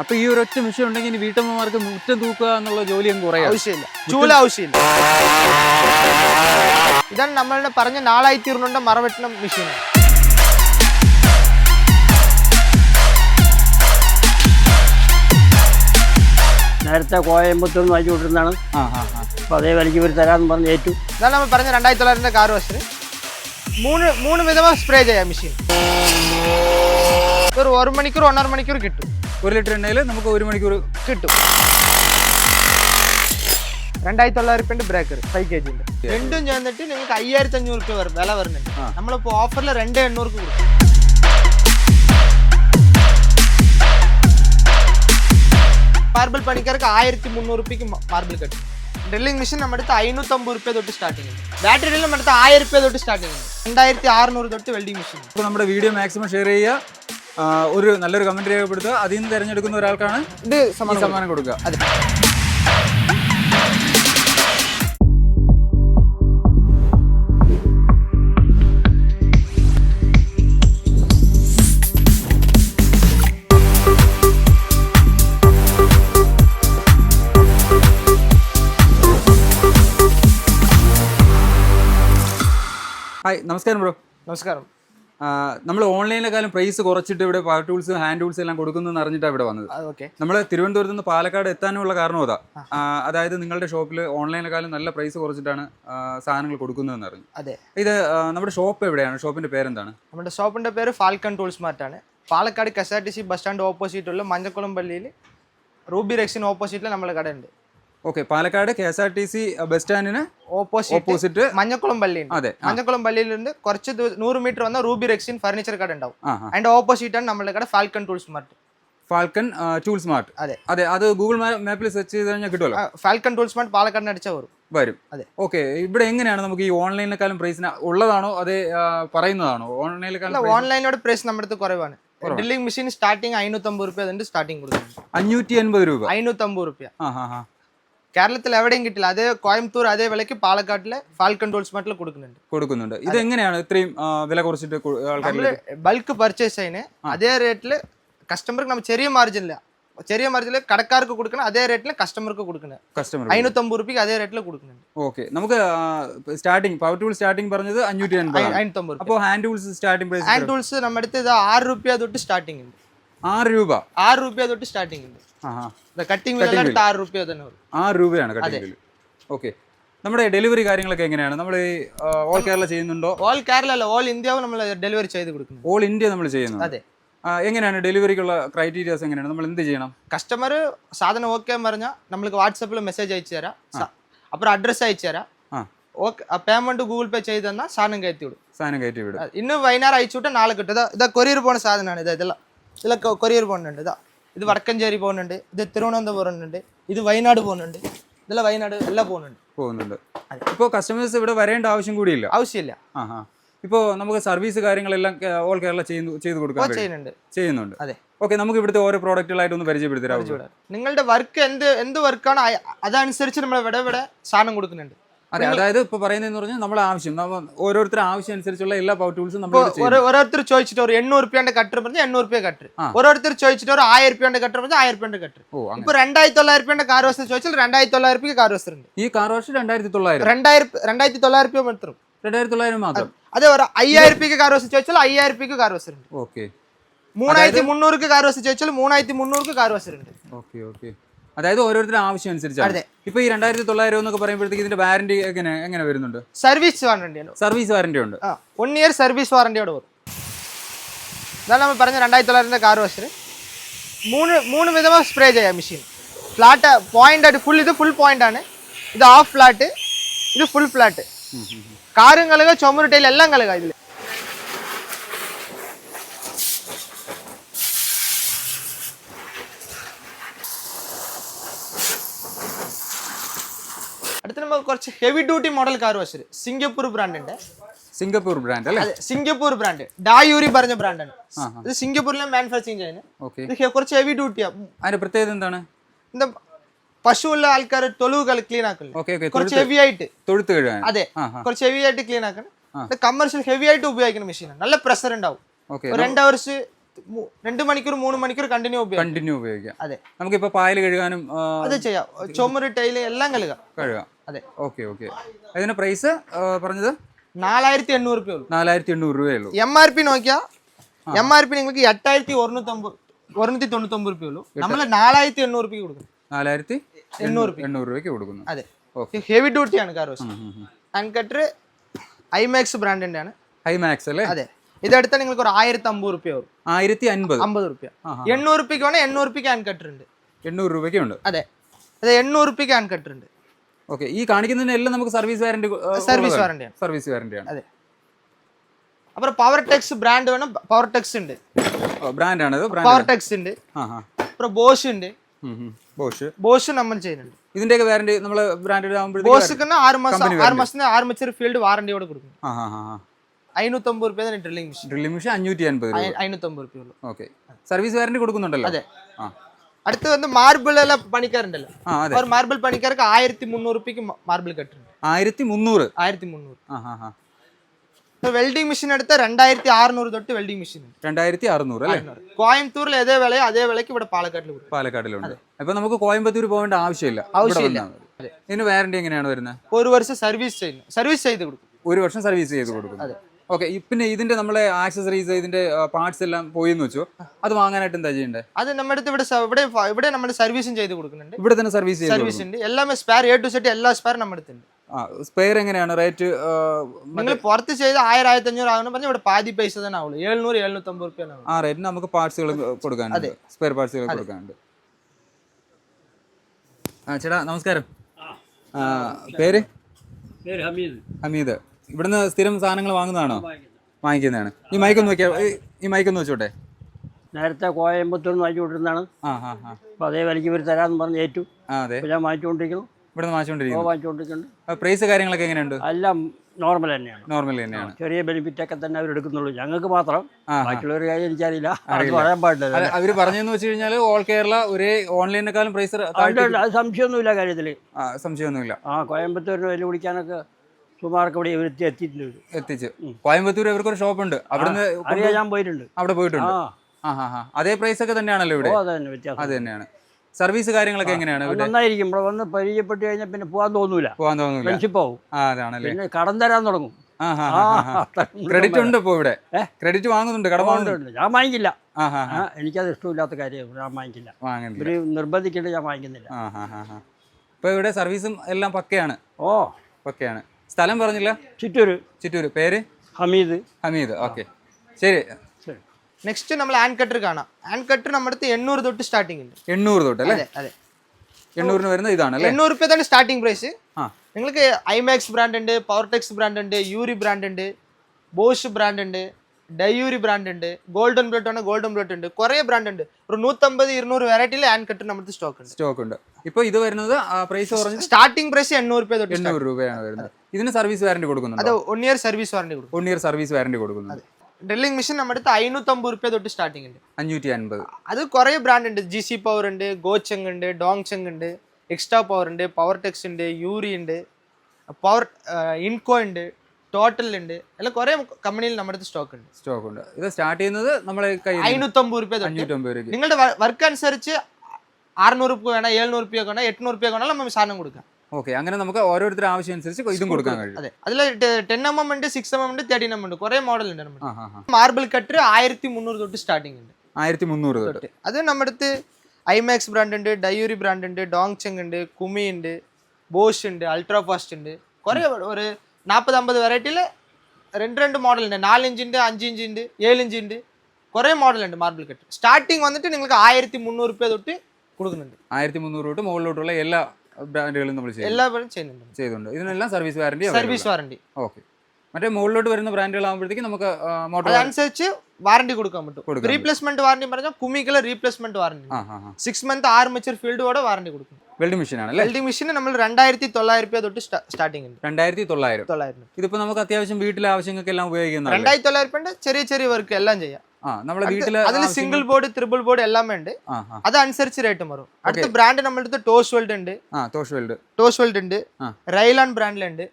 അപ്പൊ ഈ ഒരു ഒറ്റ മിഷൻ ഉണ്ടെങ്കിൽ ഇനി വീട്ടമ്മമാർക്ക് മുറ്റം തൂക്കുക എന്നുള്ള ജോലി കുറയാം. ആവശ്യമില്ല. ചൂല ആവശ്യമില്ല. ഇതാണ് നമ്മളുടെ പറഞ്ഞ നാളായി തീർന്നുണ്ട് മറവെട്ടണ മെഷീൻ. നേരത്തെ കോയമ്പത്തൂർ നിന്ന് വാങ്ങിച്ചു കൊണ്ടിരുന്നതാണ് ആ ആ ആ. അപ്പോൾ അതേ വിലയ്ക്ക് ഇവർ തരാമെന്ന് പറഞ്ഞ് ഏറ്റു. ഇതാണ് നമ്മൾ പറഞ്ഞ രണ്ടായിരത്തി തൊള്ളായിരത്തിന്റെ കാർ വശത്തിന് മൂന്ന് മൂന്ന് വിധമാ സ്പ്രേ ചെയ്യാം മെഷീൻ. ഒരു ഒരു മണിക്കൂർ ഒന്നര മണിക്കൂർ കിട്ടും. ഒരു ലിറ്റർ എണ്ണയിൽ നമുക്ക് ഒരു മണിക്കൂർ കിട്ടും. രണ്ടായിരത്തി തൊള്ളായിരം റുപ്യന്റെ ബ്രേക്കർ ഫൈവ് കെ ജിന്റെ രണ്ടും ചേർന്നിട്ട് നിങ്ങൾക്ക് അയ്യായിരത്തി അഞ്ഞൂറ് രൂപ വരും വില വരുന്നുണ്ട്. നമ്മളിപ്പോൾ നമ്മളിപ്പോ ഓഫറിൽ രണ്ട് എണ്ണൂറ് കൊടുക്കും. മാർബിൾ പണിക്കാർക്ക് ആയിരത്തി മുന്നൂറ് റുപ്യക്ക് മാർബിൾ കിട്ടും. ഡ്രില്ലിംഗ് മെഷീൻ നമ്മുടെ അടുത്ത് അഞ്ഞൂറ്റമ്പത് റുപ്യ തൊട്ട് സ്റ്റാർട്ടിംഗ് ഉണ്ട് ബാറ്ററി ഡ്രില്ലും നമ്മുടെ അടുത്ത് ആയിരം റുപ്യ തൊട്ട് സ്റ്റാർട്ടിംഗ് ഉണ്ട് രണ്ടായിരത്തി അറുന്നൂറ് തൊട്ട് വെൽഡിംഗ് മെഷീൻ നമ്മുടെ വീഡിയോ മാക്സിമം ഷെയർ ചെയ്യുക. ഒരു നല്ലൊരു കമന്റ് രേഖപ്പെടുത്തുക. അതിൽ നിന്ന് തിരഞ്ഞെടുക്കുന്ന ഒരാൾക്കാണ് ഇത് സമ്മാനം കൊടുക്കുക. അതെ. ഹായ് നമസ്കാരം ബ്രോ. നമസ്കാരം. നമ്മൾ ഓൺലൈനിലെക്കാളും പ്രൈസ് കുറച്ചിട്ട് ഇവിടെ പവർ ടൂൾസ് ഹാൻഡ് ടൂൾസ് എല്ലാം കൊടുക്കുന്നു അറിഞ്ഞിട്ടാണ് ഇവിടെ വന്നത്. ഓക്കെ നമ്മൾ തിരുവനന്തപുരത്ത് നിന്ന് പാലക്കാട് എത്താനുള്ള കാരണം അതാ അതായത് നിങ്ങളുടെ ഷോപ്പിൽ ഓൺലൈനിലെക്കാളും നല്ല പ്രൈസ് കുറച്ചിട്ടാണ് സാധനങ്ങൾ കൊടുക്കുന്നതെന്ന് അറിഞ്ഞു. അതെ. ഇത് നമ്മുടെ ഷോപ്പ് എവിടെയാണ്? ഷോപ്പിന്റെ പേരെന്താണ്? നമ്മുടെ ഷോപ്പിന്റെ പേര് ഫാൽക്കൺ ടൂൾസ് മാർട്ട് ആണ്. Palakkad K S R T C bus stand opposite ഉള്ള മഞ്ഞക്കുളം പള്ളിയിൽ റൂബി റെക്സിന് ഓപ്പോസിറ്റിൽ നമ്മളെ കടയുണ്ട്. Okay Palakkad K S R T C bus സ്റ്റാൻഡിന് ഓപ്പോസിറ്റ് മഞ്ഞക്കുളം പള്ളി അതെ മഞ്ഞക്കുളം പള്ളിയിലുണ്ട് കുറച്ച് നൂറ് മീറ്റർ വന്ന റൂബി റെക്സിൻ ഫർണിച്ചർ കട ഉണ്ടാവും. അതിന്റെ ഓപ്പോസിറ്റ് ആണ് നമ്മുടെ കട Falcon tools mart Falcon tools mart അതെ. അതെ അത് ഗൂഗിൾ മാപ്പിൽ സെർച്ച് ചെയ്ത് കഴിഞ്ഞാൽ കിട്ടുമല്ലോ? ഫാൽക്കൺ ടൂൾസ് മാർട്ട് പാലക്കാടിന് അടിച്ചാൽ വരും. വരും. അതെ. ഓക്കെ ഇവിടെ എങ്ങനെയാണ് നമുക്ക് ഈ ഓൺലൈനിനെക്കാളും പ്രൈസ് ഉള്ളതാണോ അതേ പറയുന്നതാണോ? ഓൺലൈനിലെക്കാളും ഓൺലൈനോട് പ്രൈസ് നമ്മുടെ അടുത്ത് കുറവാണ്. ഡ്രില്ലിംഗ് മെഷീൻ സ്റ്റാർട്ടിങ് അഞ്ഞൂറ്റമ്പത് രൂപ അതിന്റെ സ്റ്റാർട്ടിങ് കൊടുക്കുന്നു അഞ്ഞൂറ്റി എൺപത് രൂപ. അഞ്ഞൂറ്റമ്പത് രൂപ ആ ഹാ ഹാ. കേരളത്തിൽ എവിടെയും കിട്ടില്ല. അതേ കോയമ്പത്തൂർ അതേ വിലക്ക് പാലക്കാട്ടിലെ ഫാൽക്കൺ ടൂൾസ് മറ്റിൽ കൊടുക്കുന്നുണ്ട്. കൊടുക്കുന്നുണ്ട്. ഇത് എങ്ങനെയാണ് ഇത്രയും വില കുറച്ചിട്ട് നമ്മൾ ബൾക്ക് പർച്ചേസ് ചെയ്യുന്ന അതേ റേറ്റിൽ കസ്റ്റമർക്ക് നമ്മൾ ചെറിയ മാർജിനില്ല ചെറിയ മാർജിനിൽ കടക്കാർക്ക് കൊടുക്കണം അതേ റേറ്റിൽ കസ്റ്റമർക്ക് കൊടുക്കുന്നത് കസ്റ്റമർ അഞ്ഞൂറ്റമ്പത് റുപ്യക്ക് അതേ റേറ്റിൽ കൊടുക്കുന്നുണ്ട്. ഓക്കെ. നമുക്ക് സ്റ്റാർട്ടിംഗ് പവർ ടൂൾ സ്റ്റാർട്ടിംഗ് പറഞ്ഞത് അഞ്ഞൂറ്റി അഞ്ഞൂറ്റമ്പത് അപ്പോൾ hand tools starting hand tools നമ്മുടെ അടുത്ത് ഇത് ആറ് റുപ്യ തൊട്ട് സ്റ്റാർട്ടിംഗ് ഉണ്ട്. ആറ് രൂപ. ആറ് രൂപ തൊട്ട് സ്റ്റാർട്ടിംഗ് ഉണ്ട്. കട്ടിംഗ് ആറ് രൂപ തന്നെ ആറ് രൂപയാണ് ഓക്കെ നമ്മുടെ ഡെലിവറി കാര്യങ്ങളൊക്കെ എങ്ങനെയാണ്? നമ്മൾ ഓൾ കേരള ചെയ്യുന്നുണ്ടോ? ഓൾ കേരള അല്ല ഓൾ ഇന്ത്യ നമ്മൾ ഡെലിവറി ചെയ്ത് കൊടുക്കുന്നു ഓൾ ഇന്ത്യ നമ്മൾ ചെയ്യുന്നു അതെ. എങ്ങനെയാണ് ഡെലിവറിക്കുള്ള ക്രൈറ്റീരിയാസ് എങ്ങനെയാണ്? നമ്മൾ എന്ത് ചെയ്യണം? കസ്റ്റമർ സാധനം ഓക്കെ എന്ന് പറഞ്ഞാൽ നമ്മൾക്ക് വാട്സപ്പിൽ മെസ്സേജ് അയച്ചു തരാം. അപ്പുറം അഡ്രസ്സ് അയച്ചു തരാം. ഓക്കെ പേയ്മെന്റ് ഗൂഗിൾ പേ ചെയ്ത് തന്നാൽ സാധനം കയറ്റി വിടും. സാധനം കയറ്റി വിടും. ഇന്ന് വൈകുന്നേരം അയച്ചു വിട്ടാൽ നാളെ കിട്ടും. ഇതാ കൊറിയർ പോണ സാധനമാണ്. ഇത് ഇതെല്ലാം. ഇതിലൊക്കെ കൊറിയർ പോകുന്നുണ്ട്. ഇതാ ഇത് വടക്കഞ്ചേരി പോകുന്നുണ്ട് ഇത് തിരുവനന്തപുരം ഉണ്ട് ഇത് വയനാട് പോകുന്നുണ്ട് ഇതെല്ലാം വയനാട് എല്ലാം പോകുന്നുണ്ട്. പോകുന്നുണ്ട്. ഇപ്പോൾ കസ്റ്റമേഴ്സ് ഇവിടെ വരേണ്ട ആവശ്യം കൂടിയില്ല? ആവശ്യമില്ല. ഇപ്പോൾ നമുക്ക് സർവീസ് കാര്യങ്ങളെല്ലാം ഓൾ കേരള ചെയ്തു ചെയ്ത് കൊടുക്കാൻ ചെയ്യുന്നുണ്ട്. ചെയ്യുന്നുണ്ട്. അതെ. ഓക്കെ നമുക്ക് ഇവിടുത്തെ ഓരോ പ്രോഡക്റ്റുകളായിട്ട് ഒന്ന് പരിചയപ്പെടുത്തി നിങ്ങളുടെ വർക്ക് എന്ത് എന്ത് വർക്കാണ് അതനുസരിച്ച് നമ്മൾ ഇവിടെ ഇവിടെ സാധനം കൊടുക്കുന്നുണ്ട്. അതെ അതായത് ഇപ്പൊ പറയുന്നതെന്ന് പറഞ്ഞാൽ നമ്മുടെ ആവശ്യം. നമ്മ ഓരോരുത്തരുടെ ആവശ്യം അനുസരിച്ചുള്ള എല്ലാ പവർ ടൂൾസും നമ്മൾ ഓരോരുത്തർ ചോദിച്ചിട്ട് ഒരു എണ്ണൂറ് രൂപയുടെ കട്ടർ പറഞ്ഞാൽ എണ്ണൂറ് രൂപ കട്ടർ. ഓരോരുത്തർ ചോദിച്ചിട്ട് ഒരു ആയിരം രൂപയുടെ കട്ടർ പറഞ്ഞാൽ ആയിരം രൂപയുടെ കട്ടർ ഇപ്പൊ രണ്ടായിരത്തി തൊള്ളായിരം രൂപയുടെ കാർ വസ്തു ചോദിച്ചാൽ രണ്ടായിരത്തി തൊള്ളായിരം രൂപ കാർ വസ്തു ഉണ്ട് ഈ കാർ വാഷ് രണ്ടായിരത്തി തൊള്ളായിരം രണ്ടായിരം രണ്ടായിരത്തി തൊള്ളായിരം രൂപ മാത്രം. രണ്ടായിരത്തി തൊള്ളായിരം മാത്രം. അതെ ഒരു അയ്യായിരം രൂപയ്ക്ക് കാർ വസ്തു ചോദിച്ചാൽ അയ്യായിരം രൂപയ്ക്ക് കാർ വസ്തു ഉണ്ട് ഓക്കെ. മൂന്നായിരത്തി മുന്നൂറ് കാർ വസ്തു ചോദിച്ചാൽ മൂന്നായിരത്തി മുന്നൂറ് കാർ വസ്തു ഉണ്ട് ഓക്കെ ഓക്കെ. അതായത് ഓരോരുത്തരുടെ ആവശ്യം അനുസരിച്ചാണ്. ഇപ്പൊ ഈ രണ്ടായിരത്തി തൊള്ളായിരം എന്നൊക്കെ പറയുമ്പോഴത്തേക്ക് ഇതിന്റെ വാറന്റി എങ്ങനെ എങ്ങനെ വരുന്നുണ്ട്? സർവീസ് വാറന്റി സർവീസ് വാറന്റി ഉണ്ട്. വൺ ഇയർ സർവീസ് വാറണ്ടിയോട് വരും ഇതാണ് നമ്മൾ പറഞ്ഞ രണ്ടായിരത്തി തൊള്ളായിരത്തിന്റെ കാർ വാഷർ മൂന്ന് മൂന്ന് വിധமாக സ്പ്രേ ചെയ്യാം മെഷീൻ ഫ്ലാറ്റ് പോയിന്റ് ആയിട്ട് ഫുൾ ഇത് ഫുൾ പോയിന്റ് ആണ്. ഇത് ഹാഫ് ഫ്ലാറ്റ് ഇത് ഫുൾ ഫ്ലാറ്റ് കാറും കലുക ചുമരുട്ടയിൽ എല്ലാം കലുക ഇതിൽ നമുക്ക് കുറച്ച് heavy duty model car washer Singapore ബ്രാൻഡിന്റെ സിംഗപ്പൂർ ബ്രാൻഡ് അല്ലേ? സിംഗപ്പൂർ ബ്രാൻഡ് ഡായൂരി പറഞ്ഞ ബ്രാൻഡാണ് ഇത് സിംഗപ്പൂരിലെ മാനുഫാക്ചറിങ് ചെയ്യുന്നത് ഓക്കെ ഇത് കുറച്ച് ഹെവി ഡ്യൂട്ടിയാ അതിന്റെ പ്രത്യേകത എന്താണ്? എന്താ പശുവുള്ള ആൾക്കാർ തൊലുകൾ ക്ലീൻ ആക്കില്ല? കുറച്ച് ഹെവി ആയിട്ട്. തൊഴുത്ത് കഴുകാൻ. അതെ കുറച്ച് ഹെവി ആയിട്ട് ക്ലീൻ ആക്കണം. കമേഴ്ഷ്യൽ ഹെവി ആയിട്ട് ഉപയോഗിക്കുന്ന മെഷീനാണ് നല്ല പ്രഷർ ഉണ്ടാവും. രണ്ട് അവേഴ്സ് രണ്ട് മണിക്കൂർ മൂന്ന് മണിക്കൂർ കണ്ടിന്യൂ ഉപയോഗിക്കാം. കണ്ടിന്യൂ ഉപയോഗിക്കാം. അതെ. നമുക്കിപ്പോൾ പായൽ കഴുകാനും അത് ചെയ്യാം. ചുമര് ടൈൽ എല്ലാം കഴുകാം. കഴുകാം. അതെ. Okay okay. അതിന് പ്രൈസ് പറഞ്ഞത്? നാലായിരത്തി എണ്ണൂറ് രൂപ നാലായിരത്തി എണ്ണൂറ് രൂപയേ ഉള്ളൂ എം ആർ പി നോക്കിയാൽ എം ആർ പി നിങ്ങൾക്ക് എട്ടായിരത്തി ഒരുന്നൂറ്റമ്പത് ഒരുന്നൂറ്റി തൊണ്ണൂറ്റൊമ്പത് രൂപ ഉള്ളൂ നമ്മൾ നാലായിരത്തി എണ്ണൂറ് രൂപയ്ക്ക് കൊടുക്കും നാലായിരത്തി എണ്ണൂറ് എണ്ണൂറ് രൂപയ്ക്ക് കൊടുക്കുന്നു അതെ ഓക്കെ ഹെവി ഡ്യൂട്ടിയാണ് car wash and cutter Imax ബ്രാൻഡിന്റെ ആണ് ഹൈമാക്സ് അല്ലേ? അതെ. ഇതെടുത്താൽ നിങ്ങൾക്ക് ഒരു ആയിരത്തി അമ്പത് റുപ്യ വരും. ആയിരത്തി അമ്പത് അമ്പത് റുപ്യ എണ്ണൂറ് റുപ്യക്ക് വേണേൽ എണ്ണൂറ് റുപ്യക്ക് ഹാൻഡ് കട്ടറുണ്ട് എണ്ണൂറ് രൂപയ്ക്ക് ഉണ്ട്. അതെ. അതെ എണ്ണൂറ് റുപ്യക്ക് ഹാൻഡ് കട്ടറുണ്ട് ഓക്കെ ഈ കാണിക്കുന്നതിന് എല്ലാം നമുക്ക് സർവീസ് വാറന്റി സർവീസ് വാറണ്ടിയാണ് സർവീസ് വാറണ്ടിയാണ് അതെ. അപ്പുറം പവർ ടെക്സ് ബ്രാൻഡ് വേണം. പവർ ടെക്സ് ഉണ്ട്. ബ്രാൻഡ് ആണ് പവർ ടെക്സ് ഉണ്ട്. അപ്പുറം ബോഷ് ഉണ്ട്. ബോഷ് ബോഷ് നമ്മൾ ചെയ്യുന്നുണ്ട്. ഇതിന്റെയൊക്കെ വാറണ്ടി നമ്മൾ ബ്രാൻഡഡ് ആകുമ്പോൾ ബോസിന് ആറ് മാസം ആറ് മാസത്തിന് ആറ് മണിച്ചൊരു ഫീൽഡ് വാറന്റിയോട് കൊടുക്കും. അഞ്ഞൂറ്റമ്പത് രൂപ ഡ്രില്ലിംഗ് മെഷീൻ ഡ്രില്ലിംഗ് മെഷീൻ അഞ്ഞൂറ്റി അൻപത് അഞ്ഞൂറ്റമ്പത് രൂപ ഉള്ളൂ. ഓക്കെ സർവീസ് വാറന്റി കൊടുക്കുന്നുണ്ടല്ലോ? അതെ. അടുത്ത് വന്ന് മാർബിൾ എല്ലാം പണിക്കാരുണ്ടല്ലോ. അവർ മാർബിൾ പണിക്കാർക്ക് ആയിരത്തി മുന്നൂറ് രൂപയ്ക്ക് മാർബിൾ കെട്ടുണ്ട് ആയിരത്തി മുന്നൂറ് ആയിരത്തി മുന്നൂറ് വെൽഡിംഗ് മെഷീൻ എടുത്ത രണ്ടായിരത്തി അറുന്നൂറ് തൊട്ട് വെൽഡിംഗ് മെഷീൻ രണ്ടായിരത്തി അറുന്നൂറ് അല്ലേ? കോയമ്പത്തൂരിൽ അതേ വില അതേ വിലക്ക് ഇവിടെ പാലക്കാട്ടിൽ പാലക്കാട്ടിലുണ്ട്. അപ്പൊ നമുക്ക് കോയമ്പത്തൂർ പോകേണ്ട ആവശ്യമില്ല. ആവശ്യമില്ല. ഇതിന് വാറന്റി എങ്ങനെയാണ് വരുന്നത്? ഒരു വർഷം സർവീസ് ചെയ്യുന്നു. സർവീസ് ചെയ്ത് കൊടുക്കും. ഒരു വർഷം സർവീസ് ചെയ്ത് കൊടുക്കും അതെ. ഓക്കെ പിന്നെ ഇതിന്റെ നമ്മളെ ആക്സസറീസ് ഇതിന്റെ പാർട്സ് എല്ലാം പോയി എന്ന് വെച്ചു? അത് വാങ്ങാനായിട്ട് എന്താ ചെയ്യണ്ടേ? അത് നമ്മുടെ അടുത്ത് ഇവിടെ ഇവിടെ ഇവിടെ നമ്മൾ സർവീസും ചെയ്ത് കൊടുക്കുന്നുണ്ട്. ഇവിടെ തന്നെ സർവീസ് സർവീസ് ഉണ്ട്. എല്ലാം സ്പെയർ എ ടു സെറ്റ് എല്ലാ സ്പെയർ നമ്മുടെ അടുത്തുണ്ട്. സ്പെയർ എങ്ങനെയാണ്? റേറ്റ് നിങ്ങൾ പുറത്ത് ചെയ്ത് ആയിരം ആയിരത്തി അഞ്ഞൂറ് ആകണം പറഞ്ഞാൽ ഇവിടെ പാതി പൈസ തന്നെ ആവുള്ളൂ. എഴുന്നൂറ് എഴുന്നൂറ്റമ്പത് റുപ്യ ആ റേറ്റിന് നമുക്ക് പാർട്സുകൾ കൊടുക്കാനുണ്ട്. സ്പെയർ പാർട്സുകൾ കൊടുക്കാനുണ്ട്. ആ ചേട്ടാ നമസ്കാരം. ആ, പേര്? പേര് ഹമീദ്. ഹമീദ്. ഇവിടുന്ന് സ്ഥിരം സാധനങ്ങൾ വാങ്ങുന്നതാണോ? വാങ്ങിക്കുന്നതാണ്. ഈ മൈക്കൊന്ന് വെക്കാം. ഈ- മൈക്കൊന്ന് വെച്ചോട്ടെ. നേരത്തെ കോയമ്പത്തൂർ നിന്ന് വാങ്ങിച്ചുകൊണ്ടിരുന്നതാണ് അപ്പോൾ അതേ വിലയ്ക്ക് ഇവർ തരാമെന്ന് പറഞ്ഞ് ഏറ്റു. ഞാൻ വാങ്ങിച്ചുകൊണ്ടിരിക്കുന്നു. ഇവിടുന്ന് വാങ്ങിച്ചുകൊണ്ടിരിക്കുന്നു. വാങ്ങിച്ചുകൊണ്ടിരിക്കുന്നുണ്ട് പ്രൈസ് കാര്യങ്ങളൊക്കെ എങ്ങനെയുണ്ട്? എല്ലാം നോർമൽ തന്നെയാണ്. നോർമൽ തന്നെയാണ്. ചെറിയ ബെനിഫിറ്റ് ഒക്കെ തന്നെ അവർ എടുക്കുന്നുള്ളൂ. ഞങ്ങൾക്ക് മാത്രം. ബാക്കിയുള്ളൊരു കാര്യം എനിക്കറിയില്ല. അത് പറയാൻ പാടില്ല അവർ പറഞ്ഞെന്ന് വെച്ച് കഴിഞ്ഞാൽ ഓൾ കേരള ഒരേ ഓൺലൈനേക്കാളും പ്രൈസ് സംശയമൊന്നുമില്ല കാര്യത്തിൽ സംശയമൊന്നുമില്ല. ആ കോയമ്പത്തൂരിന് വില സുമാർക്ക് ഇവിടെ ഇവരെത്തി എത്തിയിട്ടുണ്ട് എത്തിച്ചു. കോയമ്പത്തൂർ ഇവർക്കൊരു ഷോപ്പ് ഉണ്ട് അവിടെ ഞാൻ പോയിട്ടുണ്ട്. അവിടെ പോയിട്ടുണ്ട്. ആ. ഹാ ഹാ അതേ പ്രൈസ് ഒക്കെ തന്നെയാണല്ലോ ഇവിടെ? അത് തന്നെയാണ്. സർവീസ് കാര്യങ്ങളൊക്കെ എങ്ങനെയാണ് ഇവിടെ? നന്നായിരിക്കും. ഇവിടെ വന്ന് പരിചയപ്പെട്ട് കഴിഞ്ഞാൽ പിന്നെ പോകാൻ തോന്നൂല. പോകാൻ തോന്നൂല. ഫ്രണ്ട്ഷിപ്പ് ആവും. ആ അതാണല്ലേ. പിന്നെ കടം തരാൻ തുടങ്ങും. ക്രെഡിറ്റ് ഉണ്ട് ഇപ്പോ ഇവിടെ? ക്രെഡിറ്റ് വാങ്ങുന്നുണ്ട് കടം വാങ്ങുന്നുണ്ട്. ഞാൻ വാങ്ങിക്കില്ല. എനിക്കത് ഇഷ്ടമില്ലാത്ത കാര്യം. ഞാൻ വാങ്ങിക്കില്ല. ഒരു നിർബന്ധിക്കേണ്ട ഞാൻ വാങ്ങിക്കുന്നില്ല. ഇപ്പൊ ഇവിടെ സർവീസും എല്ലാം പക്കയാണ്. ഓ. പക്കയാണ്. സ്ഥലം പറഞ്ഞില്ല? ചുറ്റൂര്. ചിറ്റൂര്. പേര്? ഹമീദ്. ഹമീദ്. ഓക്കെ. ശരി. നെക്സ്റ്റ് നമ്മൾ ആൻഡ് കട്ടർ കാണാം. ആൻഡ് കട്ടർ നമ്മുടെ അടുത്ത് എണ്ണൂറ് തൊട്ട് സ്റ്റാർട്ടിംഗ് ഉണ്ട്. എണ്ണൂറ് തൊട്ട് അല്ലേ? അതെ അതെ. എണ്ണൂറിന് വരുന്ന ഇതാണ് അല്ലേ? എണ്ണൂറ് രൂപ തന്നെ സ്റ്റാർട്ടിംഗ് പ്രൈസ് ആ. നിങ്ങൾക്ക് ഐമാക്സ് ബ്രാൻഡ് ഉണ്ട് പവർടെക്സ് ബ്രാൻഡ് ഉണ്ട് യൂറി ബ്രാൻഡ് ഉണ്ട് ബോഷ് ബ്രാൻഡ് ഉണ്ട്. ഡയൂരി ബ്രാൻഡ് ഉണ്ട് ഗോൾഡൻ ബ്ലഡ് ആണ് ഗോൾഡൻ ബ്ലഡ് ഉണ്ട് കുറേ ബ്രാൻഡ് ഉണ്ട്. ഒരു നൂറ്റമ്പത് ഇരുന്നൂറ് വെറൈറ്റിയിൽ ആൻഡ് കട്ട് നമ്മുടെ സ്റ്റോക്ക് ഉണ്ട്. സ്റ്റോക്ക് ഉണ്ട്. ഇപ്പൊ ഇത് വരുന്നത് പ്രൈസ് പറഞ്ഞു സ്റ്റാർട്ടിംഗ് പ്രൈസ് എണ്ണൂറ് രൂപ തൊട്ട് എണ്ണൂറ് രൂപയാണ് വരുന്നത്. ഇതിന് സർവീസ് വാറന്റി അത് കൊടുക്കുന്നുണ്ട് വൺ ഇയർ സർവീസ് വാറണ്ടി കൊടുക്കും. വൺ ഇയർ സർവീസ് വാറന്റി കൊടുക്കുന്നുണ്ട്. ഡ്രില്ലിംഗ് മെഷീൻ നമ്മുടെ അടുത്ത് അഞ്ഞൂറ്റമ്പത് രൂപ തൊട്ട് സ്റ്റാർട്ടിംഗ് ഉണ്ട്. അഞ്ഞൂറ്റി അൻപത് അത് കുറേ ബ്രാൻഡ് ഉണ്ട്. ജി സി പവർ ഉണ്ട് ഗോച്ചങ് ഉണ്ട് ഡോങ് ചെങ് ഉണ്ട് എക്സ്ട്രാ പവർ ഉണ്ട് പവർ ടെക്സ് ഉണ്ട് യൂറി ഉണ്ട് പവർ ഇൻകോ ഉണ്ട് ടോട്ടൽ അല്ല കുറെ കമ്പനിയിൽ നമ്മുടെ അടുത്ത് സ്റ്റോക്ക് ഉണ്ട് സ്റ്റോക്ക് ഉണ്ട് ഇത് സ്റ്റാർട്ട് ചെയ്യുന്നത് നമ്മളെ അഞ്ഞൂറ്റമ്പത് രൂപ അഞ്ഞൂറ്റമ്പത് നിങ്ങളുടെ വർക്ക് അനുസരിച്ച് അറുന്നൂറ് രൂപ വേണം എഴുന്നൂറ് രൂപ വേണം എട്ടുന്നൂറ് രൂപ വേണം നമ്മൾ സാധനം കൊടുക്കാം. ഓക്കെ അങ്ങനെ നമുക്ക് ഓരോരുത്തർ ആവശ്യം അനുസരിച്ച് ഇതും കൊടുക്കാൻ കഴിയും. അതെ. അതിൽ ടെൻ എം എം ഉണ്ട് സിക്സ് എം എം ഉണ്ട് തേർട്ടീൻ എം ഉണ്ട്. കുറെ മോഡൽ ഉണ്ട് നമ്മുടെ മാർബിൾ കട്ടർ ആയിരത്തി മുന്നൂറ് തൊട്ട് സ്റ്റാർട്ടിംഗ് ഉണ്ട്. ആയിരത്തി മുന്നൂറ് തൊട്ട്. അത് നമ്മുടെ അടുത്ത് ഐമാക്സ് ബ്രാൻഡ് ഉണ്ട് ഡയൂരി ബ്രാൻഡ് ഉണ്ട് ഡോങ് ചെങ് ഉണ്ട് കുമി ഉണ്ട് ബോഷ് ഉണ്ട് അൾട്രാ ഫാസ്റ്റ് ഉണ്ട്. കുറെ ഒരു നാൽപ്പത് അമ്പത് വെറൈറ്റിയിൽ രണ്ട് രണ്ട് മോഡലുണ്ട് ഉണ്ട്. നാല് ഇഞ്ച് ഉണ്ട് അഞ്ച് ഇഞ്ച് ഉണ്ട് ഏഴ് ഇഞ്ച് ഉണ്ട് കുറേ മോഡലുണ്ട് മാർബിൾ കട്ട് സ്റ്റാർട്ടിങ് വന്നിട്ട് നിങ്ങൾക്ക് ആയിരത്തി മുന്നൂറ് രൂപ തൊട്ട് കൊടുക്കുന്നുണ്ട്. ആയിരത്തി മുന്നൂറ് തൊട്ട് മുകളിലോട്ടുള്ള എല്ലാ ബ്രാൻഡുകളും നമ്മൾ ചെയ്യും ബ്രാൻഡും ചെയ്യുന്നുണ്ട്. ചെയ്തുണ്ട് ഇതിനെല്ലാം service warranty service warranty okay മറ്റേ മുകളിലോട്ട് വരുന്ന ബ്രാൻഡുകളാകുമ്പോഴത്തേക്ക് നമുക്ക് മോഡൽ അതനുസരിച്ച് വാറണ്ടി കൊടുക്കാൻ പറ്റും. റീപ്ലേസ്മെന്റ് വാറണ്ടി പറഞ്ഞാൽ കുമിക്കുള്ള replacement warranty six month armature ഫീൽഡോടെ warranty കൊടുക്കും. വെൽഡിംഗ് മെഷീൻ ആണ് വെൽഡിംഗ് മെഷീൻ നമ്മൾ രണ്ടായിരത്തി തൊള്ളായിരം രൂപ തൊട്ട് സ്റ്റാർട്ടിംഗ് ഉണ്ട് രണ്ടായിരത്തി തൊള്ളായിരം തൊള്ളായിരം ഇതിപ്പോ നമുക്ക് അത്യാവശ്യം വീട്ടിലെ ആവശ്യങ്ങൾക്ക് എല്ലാം ഉപയോഗിക്കുന്ന രണ്ടായിരത്തി തൊള്ളായിരം ചെറിയ ചെറിയ വർക്ക് എല്ലാം ചെയ്യാം. നമ്മുടെ വീട്ടിൽ അതിൽ സിംഗിൾ ബോർഡ് ത്രിബിൾ ബോർഡ് എല്ലാം ഉണ്ട് അതനുസരിച്ച് റേറ്റ് മാറും. അടുത്ത ബ്രാൻഡ് നമ്മുടെ ടോസ് വെൽഡ് ഉണ്ട്. ടോസ് വെൽഡ് ടോസ് വെൽഡ് ഉണ്ട്. റൈലാൻ ബ്രാൻഡിലുണ്ട്